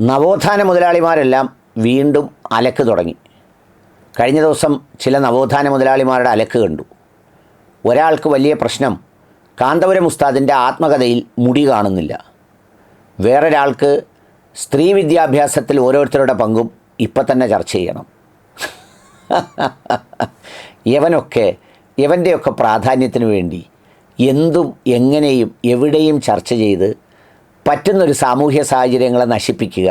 നവോത്ഥാന മുതലാളിമാരെല്ലാം വീണ്ടും അലക്ക് തുടങ്ങി. കഴിഞ്ഞ ദിവസം ചില നവോത്ഥാന മുതലാളിമാരുടെ അലക്ക് കണ്ടു. ഒരാൾക്ക് വലിയ പ്രശ്നം കാന്തപുരം ഉസ്താദിന്റെ ആത്മകഥയിൽ മുടി കാണുന്നില്ല. വേറൊരാൾക്ക് സ്ത്രീ വിദ്യാഭ്യാസത്തിൽ ഓരോരുത്തരുടെ പങ്കും ഇപ്പം തന്നെ ചർച്ച ചെയ്യണം. യവനൊക്കെ യവന്റെയൊക്കെ പ്രാധാന്യത്തിന് വേണ്ടി എന്തും എങ്ങനെയും എവിടെയും ചർച്ച ചെയ്ത് പറ്റുന്നൊരു സാമൂഹ്യ സാഹചര്യങ്ങളെ നശിപ്പിക്കുക.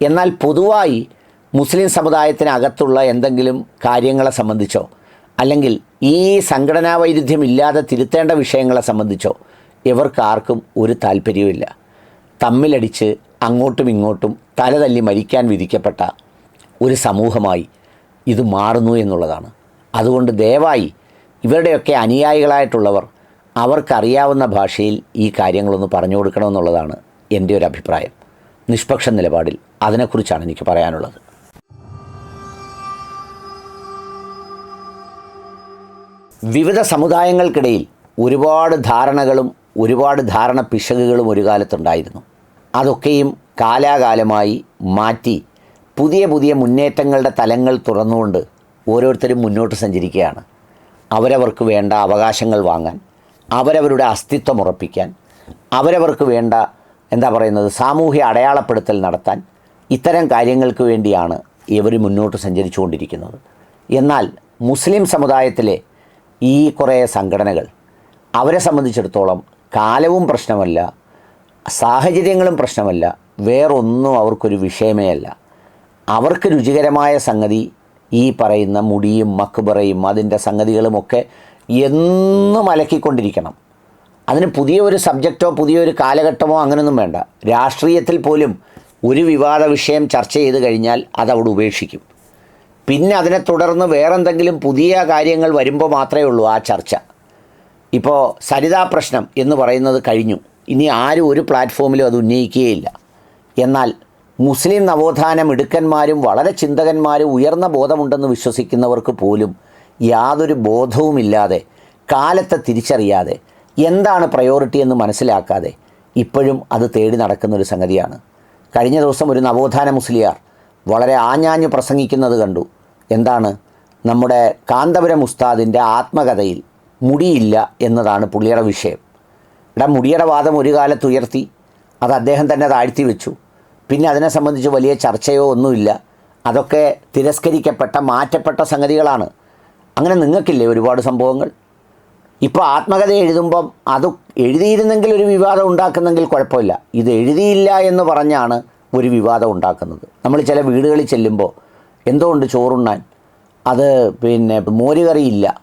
എന്നാൽ പൊതുവായി മുസ്ലിം സമുദായത്തിനകത്തുള്ള എന്തെങ്കിലും കാര്യങ്ങളെ സംബന്ധിച്ചോ അല്ലെങ്കിൽ ഈ സംഘടനാ വൈരുദ്ധ്യം ഇല്ലാതെ തിരുത്തേണ്ട വിഷയങ്ങളെ സംബന്ധിച്ചോ ഇവർക്കാർക്കും ഒരു താല്പര്യവുമില്ല. തമ്മിലടിച്ച് അങ്ങോട്ടും ഇങ്ങോട്ടും തലതല്ലി മരിക്കാൻ വിധിക്കപ്പെട്ട ഒരു സമൂഹമായി ഇത് മാറുന്നു എന്നുള്ളതാണ്. അതുകൊണ്ട് ദയവായി ഇവരുടെയൊക്കെ അനുയായികളായിട്ടുള്ളവർ അവർക്കറിയാവുന്ന ഭാഷയിൽ ഈ കാര്യങ്ങളൊന്ന് പറഞ്ഞു കൊടുക്കണമെന്നുള്ളതാണ് എന്റെ ഒരു അഭിപ്രായം. നിഷ്പക്ഷ നിലപാടിൽ അതിനെക്കുറിച്ചാണ് എനിക്ക് പറയാനുള്ളത്. വിവിധ സമുദായങ്ങൾക്കിടയിൽ ഒരുപാട് ധാരണകളും ഒരുപാട് ധാരണ പിശകുകളും ഒരു കാലത്തുണ്ടായിരുന്നു. അതൊക്കെയും കാലാകാലമായി മാറ്റി പുതിയ പുതിയ മുന്നേറ്റങ്ങളുടെ തലങ്ങൾ തുറന്നുകൊണ്ട് ഓരോരുത്തരും മുന്നോട്ട് സഞ്ചരിക്കുകയാണ്. അവരവർക്ക് വേണ്ട അവകാശങ്ങൾ വാങ്ങാൻ അവരവരുടെ അസ്തിത്വം ഉറപ്പിക്കാൻ അവരവർക്ക് വേണ്ട എന്താ പറയുന്നത്? സാമൂഹ്യ അടയാളപ്പെടുത്തൽ നടത്താൻ ഇത്തരം കാര്യങ്ങൾക്ക് വേണ്ടിയാണ് ഇവർ മുന്നോട്ട് സഞ്ചരിച്ചുകൊണ്ടിരിക്കുന്നത്. എന്നാൽ മുസ്ലിം സമുദായത്തിലെ ഈ കുറേ സംഘടനകൾ അവരെ സംബന്ധിച്ചിടത്തോളം കാലവും പ്രശ്നമല്ല സാഹചര്യങ്ങളും പ്രശ്നമല്ല വേറൊന്നും അവർക്കൊരു വിഷയമേ അല്ല. അവർക്ക് രുചികരമായ സംഗതി ഈ പറയുന്ന മുടിയും മക്കുബറയും അതിന്റെ സംഗതികളുമൊക്കെ എന്നും അലക്കിക്കൊണ്ടിരിക്കണം. അതിന് പുതിയ ഒരു സബ്ജക്റ്റോ പുതിയൊരു കാലഘട്ടമോ അങ്ങനെയൊന്നും വേണ്ട. രാഷ്ട്രീയത്തിൽ പോലും ഒരു വിവാദ വിഷയം ചർച്ച ചെയ്ത് കഴിഞ്ഞാൽ അത് അവിടെ ഉപേക്ഷിക്കും. പിന്നെ അതിനെ തുടർന്ന് വേറെന്തെങ്കിലും പുതിയ കാര്യങ്ങൾ വരുമ്പോൾ മാത്രമേ ഉള്ളൂ ആ ചർച്ച. ഇപ്പോൾ സരിതാ പ്രശ്നം എന്ന് പറയുന്നത് കഴിഞ്ഞു. ഇനി ആരും ഒരു പ്ലാറ്റ്ഫോമിലും അത് ഉന്നയിക്കുകയില്ല. എന്നാൽ മുസ്ലിം നവോത്ഥാന മിടുക്കന്മാരും വളരെ ചിന്തകന്മാരും ഉയർന്ന ബോധമുണ്ടെന്ന് വിശ്വസിക്കുന്നവർക്ക് പോലും യാതൊരു ബോധവുമില്ലാതെ കാലത്തെ തിരിച്ചറിയാതെ എന്താണ് പ്രയോറിറ്റി എന്ന് മനസ്സിലാക്കാതെ ഇപ്പോഴും അത് തേടി നടക്കുന്ന ഒരു സംഗതിയാണ്. കഴിഞ്ഞ ദിവസം ഒരു നവോത്ഥാന മുസ്ലിയാർ വളരെ ആഞ്ഞാഞ്ഞു പ്രസംഗിക്കുന്നത് കണ്ടു. എന്താണ്? നമ്മുടെ കാന്തപുരം ഉസ്താദിന്റെ ആത്മകഥയിൽ മുടിയില്ല എന്നതാണ് പുള്ളിയുടെ വിഷയം. ഇവിടെ മുടിയുടെ വാദം ഒരു കാലത്ത് ഉയർത്തി അത് അദ്ദേഹം തന്നെ താഴ്ത്തി വെച്ചു. പിന്നെ അതിനെ സംബന്ധിച്ച് വലിയ ചർച്ചയോ ഒന്നുമില്ല. അതൊക്കെ തിരസ്കരിക്കപ്പെട്ട മാറ്റപ്പെട്ട സംഗതികളാണ്. അങ്ങനെ നിങ്ങൾക്കില്ലേ ഒരുപാട് സംഭവങ്ങൾ? ഇപ്പോൾ ആത്മകഥ എഴുതുമ്പം അത് എഴുതിയിരുന്നെങ്കിൽ ഒരു വിവാദം ഉണ്ടാക്കുന്നെങ്കിൽ കുഴപ്പമില്ല. ഇത് എഴുതിയില്ല എന്ന് പറഞ്ഞാണ് ഒരു വിവാദം ഉണ്ടാക്കുന്നത്. നമ്മൾ ചില വീടുകളിൽ ചെല്ലുമ്പോൾ എന്തുകൊണ്ട് ചോറുണ്ണാൻ? അത് പിന്നെ മോരുകറിയില്ല.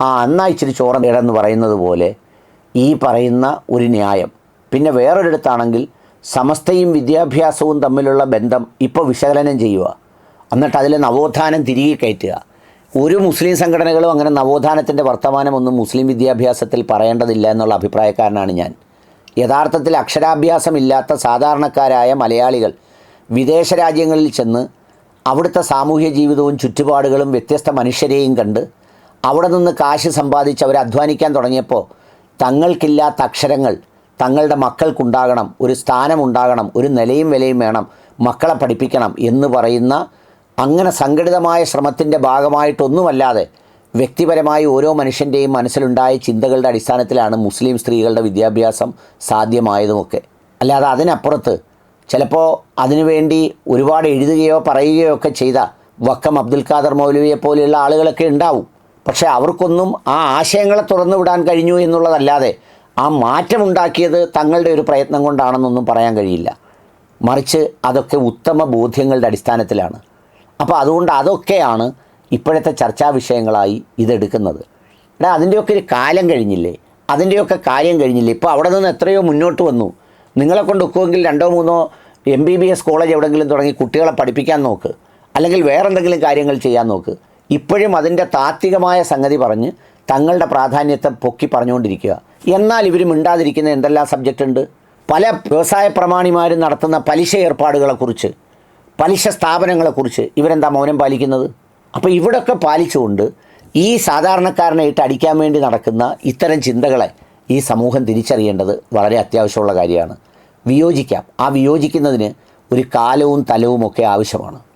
ആ എന്നാ ഇച്ചിരി ചോറ് ഇടന്ന് പറയുന്നത് പോലെ ഈ പറയുന്ന ഒരു ന്യായം. പിന്നെ വേറൊരിടത്താണെങ്കിൽ സമസ്തയും വിദ്യാഭ്യാസവും തമ്മിലുള്ള ബന്ധം ഇപ്പോൾ വിശകലനം ചെയ്യുക. എന്നിട്ട് അതിലെ നവോത്ഥാനം തിരികെ കയറ്റുക. ഒരു മുസ്ലിം സംഘടനകളും അങ്ങനെ നവോത്ഥാനത്തിന്റെ വർത്തമാനമൊന്നും മുസ്ലിം വിദ്യാഭ്യാസത്തിൽ പറയേണ്ടതില്ല എന്നുള്ള അഭിപ്രായക്കാരനാണ് ഞാൻ. യഥാർത്ഥത്തിൽ അക്ഷരാഭ്യാസമില്ലാത്ത സാധാരണക്കാരായ മലയാളികൾ വിദേശ രാജ്യങ്ങളിൽ ചെന്ന് അവിടുത്തെ സാമൂഹ്യ ജീവിതവും ചുറ്റുപാടുകളും വ്യത്യസ്ത മനുഷ്യരെയും കണ്ട് അവിടെ നിന്ന് കാശ് സമ്പാദിച്ച് അവർ അധ്വാനിക്കാൻ തുടങ്ങിയപ്പോൾ തങ്ങൾക്കില്ലാത്ത അക്ഷരങ്ങൾ തങ്ങളുടെ മക്കൾക്കുണ്ടാകണം ഒരു സ്ഥാനമുണ്ടാകണം ഒരു നിലയും വിലയും വേണം മക്കളെ പഠിപ്പിക്കണം എന്ന് പറയുന്ന അങ്ങനെ സംഘടിതമായ ശ്രമത്തിന്റെ ഭാഗമായിട്ടൊന്നുമല്ലാതെ വ്യക്തിപരമായി ഓരോ മനുഷ്യന്റെയും മനസ്സിലുണ്ടായ ചിന്തകളുടെ അടിസ്ഥാനത്തിലാണ് മുസ്ലിം സ്ത്രീകളുടെ വിദ്യാഭ്യാസം സാധ്യമായതുമൊക്കെ. അല്ലാതെ അതിനപ്പുറത്ത് ചിലപ്പോൾ അതിനുവേണ്ടി ഒരുപാട് എഴുതുകയോ പറയുകയോ ഒക്കെ ചെയ്ത വക്കം അബ്ദുൽ ഖാദർ മൗലവിയെ പോലെയുള്ള ആളുകളൊക്കെ ഉണ്ടാവും. പക്ഷേ അവർക്കൊന്നും ആ ആശയങ്ങളെ തുറന്നു വിടാൻ കഴിഞ്ഞു എന്നുള്ളതല്ലാതെ ആ മാറ്റമുണ്ടാക്കിയത് തങ്ങളുടെ ഒരു പ്രയത്നം കൊണ്ടാണെന്നൊന്നും പറയാൻ കഴിയില്ല. മറിച്ച് അതൊക്കെ ഉത്തമ ബോധ്യങ്ങളുടെ അടിസ്ഥാനത്തിലാണ്. അപ്പോൾ അതുകൊണ്ട് അതൊക്കെയാണ് ഇപ്പോഴത്തെ ചർച്ചാ വിഷയങ്ങളായി ഇതെടുക്കുന്നത്. എടാ അതിന്റെയൊക്കെ ഒരു കാലം കഴിഞ്ഞില്ലേ? അതിന്റെയൊക്കെ കാര്യം കഴിഞ്ഞില്ലേ? ഇപ്പോൾ അവിടെ നിന്ന് എത്രയോ മുന്നോട്ട് വന്നു. നിങ്ങളെ കൊണ്ട് ഒക്കുമെങ്കിൽ രണ്ടോ മൂന്നോ M B B S college എവിടെയെങ്കിലും തുടങ്ങി കുട്ടികളെ പഠിപ്പിക്കാൻ നോക്ക്. അല്ലെങ്കിൽ വേറെന്തെങ്കിലും കാര്യങ്ങൾ ചെയ്യാൻ നോക്ക്. ഇപ്പോഴും അതിന്റെ താത്വികമായ സംഗതി പറഞ്ഞ് തങ്ങളുടെ പ്രാധാന്യത്തെ പൊക്കി പറഞ്ഞുകൊണ്ടിരിക്കുക. എന്നാൽ ഇവർ മിണ്ടാതിരിക്കുന്ന എന്തെല്ലാം സബ്ജക്റ്റ് ഉണ്ട്? പല വ്യവസായ പ്രമാണിമാരും നടത്തുന്ന പലിശ ഏർപ്പാടുകളെക്കുറിച്ച്. പലിശ സ്ഥാപനങ്ങളെക്കുറിച്ച് ഇവരെന്താ മൗനം പാലിക്കുന്നത്? അപ്പോൾ ഇവിടൊക്കെ പാലിച്ചുകൊണ്ട് ഈ സാധാരണക്കാരനെ ഇട്ട് അടിക്കാൻ വേണ്ടി നടക്കുന്ന ഇത്തരം ചിന്തകളെ ഈ സമൂഹം തിരിച്ചറിയേണ്ടത് വളരെ അത്യാവശ്യമുള്ള കാര്യമാണ്. വിയോജിക്കാം. ആ വിയോജിക്കുന്നതിന് ഒരു കാലവും തലവും ഒക്കെ ആവശ്യമാണ്.